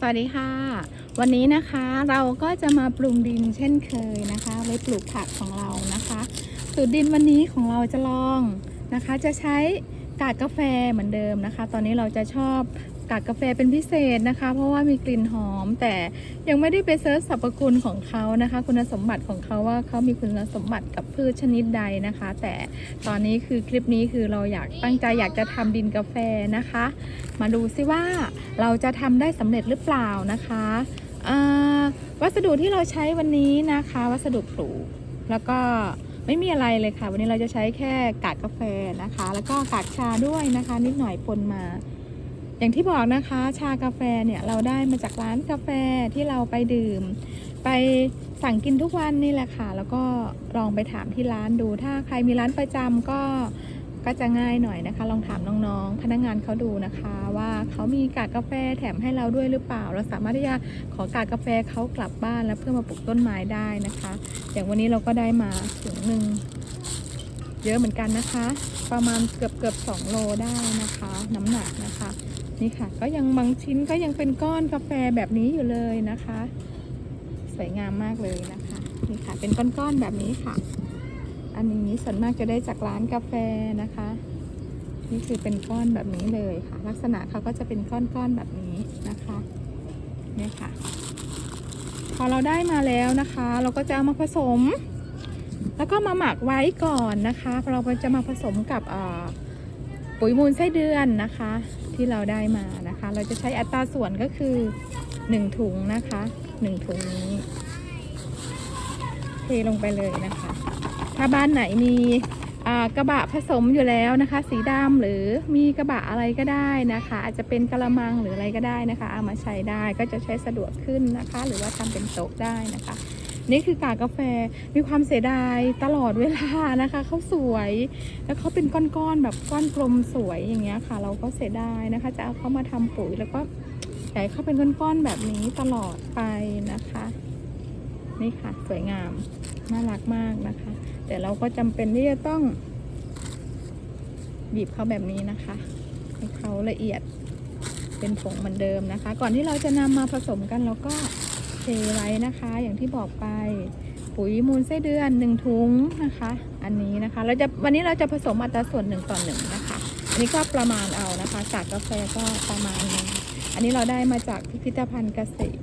สวัสดีค่ะ วันนี้นะคะเราก็จะมาปรุงดินเช่นเคยนะคะไว้ปลูกผักของเรานะคะสูตรดินวันนี้ของเราจะลองนะคะ จะใช้กากกาแฟเหมือนเดิมนะคะ ตอนนี้เราจะชอบ กากกาแฟเป็นพิเศษนะคะ เพราะว่ามีกลิ่นหอม แต่ยังไม่ได้ไปเซิร์ชสรรพคุณของเขานะคะ คุณสมบัติของเขาว่าเขามีคุณสมบัติกับพืชชนิดใดนะคะ แต่ตอนนี้คือคลิปนี้คือเราอยากตั้งใจอยากจะทำดินกาแฟนะคะ มาดูซิว่าเราจะทำได้สำเร็จหรือเปล่านะคะวัสดุที่เราใช้วันนี้นะคะ วัสดุปลูกแล้วก็ไม่มีอะไรเลยค่ะ วันนี้เราจะใช้แค่กากกาแฟนะคะ แล้วก็กากชาด้วยนะคะ นิดหน่อยปนมา อย่างที่บอกนะคะ ชากาแฟเนี่ยเราได้มาจากร้านกาแฟที่เราไปดื่ม ไปสั่งกินทุกวันนี่แหละค่ะ แล้วก็ลองไปถามที่ร้านดูถ้าใครมีร้านประจำก็ก็จะง่ายหน่อยนะคะ ลองถามน้องๆ พนักงานเขาดูนะคะ ว่าเขามีกากกาแฟแถมให้เราด้วยหรือเปล่า เราสามารถที่จะขอกากกาแฟเขากลับบ้านแล้วเพื่อมาปลูกต้นไม้ได้นะคะ อย่างวันนี้เราก็ได้มาถึงหนึ่งเยอะเหมือนกันนะคะ ประมาณเกือบเกือบสองโลได้นะคะ น้ำหนักนะคะ นี่ค่ะ ก็ยังบางชิ้นก็ยังเป็นก้อนกาแฟแบบนี้อยู่เลยนะคะ สวยงามมากเลยนะคะนี่ค่ะ เป็นก้อนๆแบบนี้ค่ะ อันนี้ส่วนมากจะได้จากร้านกาแฟนะคะ นี่คือเป็นก้อนแบบนี้เลยค่ะ ลักษณะเขาก็จะเป็นก้อนๆแบบนี้นะคะนี่ค่ะ พอเราได้มาแล้วนะคะ เราก็จะเอามาผสม แล้วก็มาหมักไว้ก่อนนะคะเราจะมาผสมกับอ่อ ปุ๋ยมูลไส้เดือนนะคะ ที่เราได้มานะคะ เราจะใช้อัตราส่วนก็คือ 1 ถุงนะคะ1ถุงนี้เทลงไปเลยนะคะ ถ้าบ้านไหนมีกระบะผสมอยู่แล้วนะคะ สีดำหรือมีกระบะอะไรก็ได้นะคะ อาจจะเป็นกระมังหรืออะไรก็ได้นะคะ เอามาใช้ได้ก็จะใช้สะดวกขึ้นนะคะ หรือว่าทำเป็นโต๊ะได้นะคะ นี่คือกากาแฟมีความเสียดายตลอดเวลานะคะเขาสวยแล้วเขาเป็นก้อนๆแบบก้อนกลมสวยอย่างเงี้ยค่ะ เราก็เสียดายนะคะ จะเอาเขามาทำปุ๋ยแล้วก็ให้เขาเป็นก้อนๆแบบนี้ตลอดไปนะคะ นี่ค่ะสวยงามน่ารักมากนะคะ แต่เราก็จำเป็นที่จะต้องบีบเขาแบบนี้นะคะให้เขาละเอียดเป็นผงเหมือนเดิมนะคะ ก่อนที่เราจะนำมาผสมกันเราก็ ทไว้นะคะ อย่างที่บอกไป ปุ๋ยมูลไส้เดือนหนึ่งถุงนะคะ อันนี้นะคะเราจะวันนี้เราจะผสมอัตราส่วนหนึ่งต่อหนึ่งนะคะ อันนี้ก็ประมาณเอานะคะจากกาแฟก็ประมาณนึงอันนี้เราได้มาจากพิพิธภัณฑ์เกษตร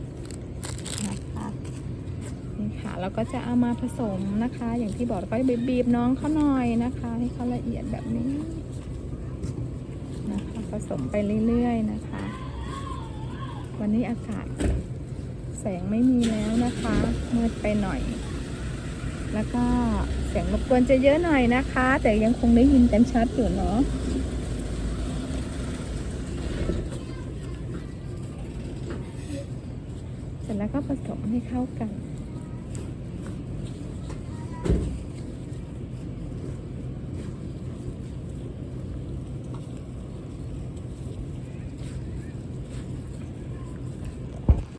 นะคะนี่ค่ะเราก็จะเอามาผสมนะคะ อย่างที่บอกก็บีบน้องเขาหน่อยนะคะให้เขาละเอียดแบบนี้นะคะผสมไปเรื่อยๆนะคะ วันนี้อากาศ แสงไม่มีแล้วนะคะ มืดไปหน่อย แล้วก็เสียงรบกวนจะเยอะหน่อยนะคะ แต่ยังคงได้ยินกันชัดอยู่เนาะเสร็จแล้วก็ผสมให้เข้ากัน